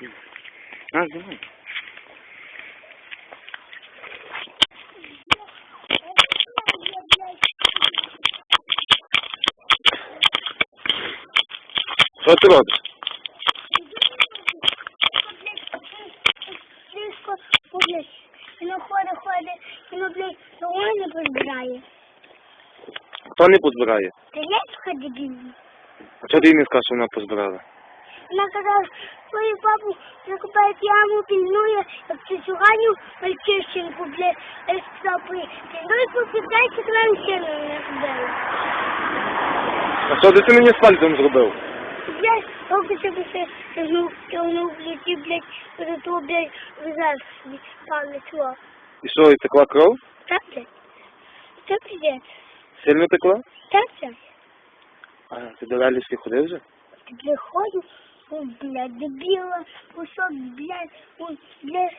знімай. На, знімай. Що ти робиш? Близько, блядь, воно ходить, ходить, воно, блядь, того не позбирає. Хто не позбирає? Та я сходи дебільний. А чого ти їй не сказав, що вона позбирала? Вона казала, свою папу закупає яму, пільнує, як цюцюганю, мальчишеньку, блядь, а я сказав, пільнуй, попитайся, к нам ще не збили. А що ти мені з пальцем зробив? Блядь, поки себе все тягнув, тягнув, блядь, і, блядь, до того, блядь, визав собі, палець, во. І що, і текла кров? Так, блядь? Це пиздец. Сильно текла? Так, блядь. А, ти до лялечки ходив вже? Ты приходишь, он, блядь, дебила, кусок, блядь, он, блядь,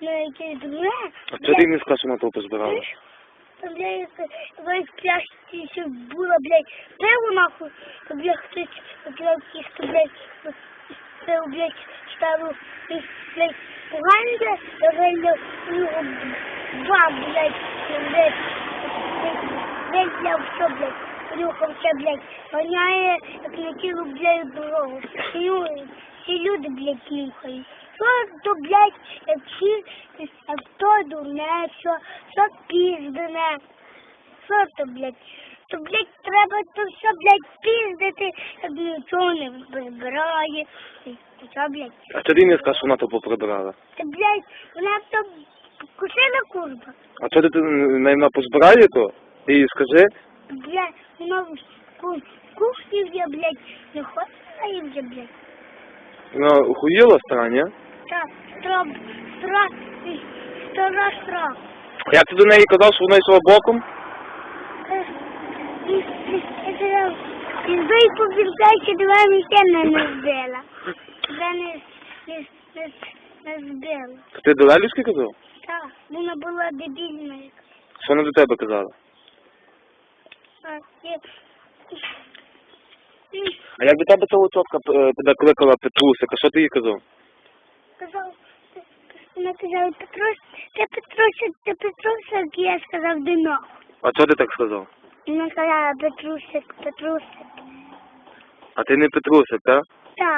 на эти две. А чого ти їй не сказав, що вона то позбирала? Там, блядь, блядь, пляшки еще было, блядь, пиво нахуй, блядь, хтось, блядь, кишка, блядь, пил, блядь, старую, и, блядь, пуганка, я вылил, у него два, блядь, блядь, блядь, блядь, все, блядь. Рюхався, блядь, воняє, як на тілу, блядь, дорогу. Всі люди, блядь, нюхають. Що то, блядь, всі, як то дурне, що, що піздене. Що то, блядь? То, блядь, треба то все, блядь, піздити, як нічого не збирає. І Що, блядь? А їй не сказав, що вона то поприбирала? Та, блядь, вона то кусила курва. А чого ти вона позбирає то? Ти їй скажи. Блядь, вона в ку- кухні вже, блядь, не ходила вже, блядь. Вона охуєла стара, ні? Так, страх, страх, стара страх. Як ти до неї казав, що вона йшла боком? Е, і- давай мені мене не збила. Тебе не, не, не, не збила. Ти до лялечки казав? Так, вона була дебільна. Що вона до тебе казала? А як до тебе цього тітка е, тебе кликала Петрусика, що ти їй казав? Казав, вона казала, Петрус, ти Петрусик, ти Петросик, я сказав, дино. А чого ти так сказав? Вона казала, Петрусик, Петрусик. А ти не Петрусик, так? Так,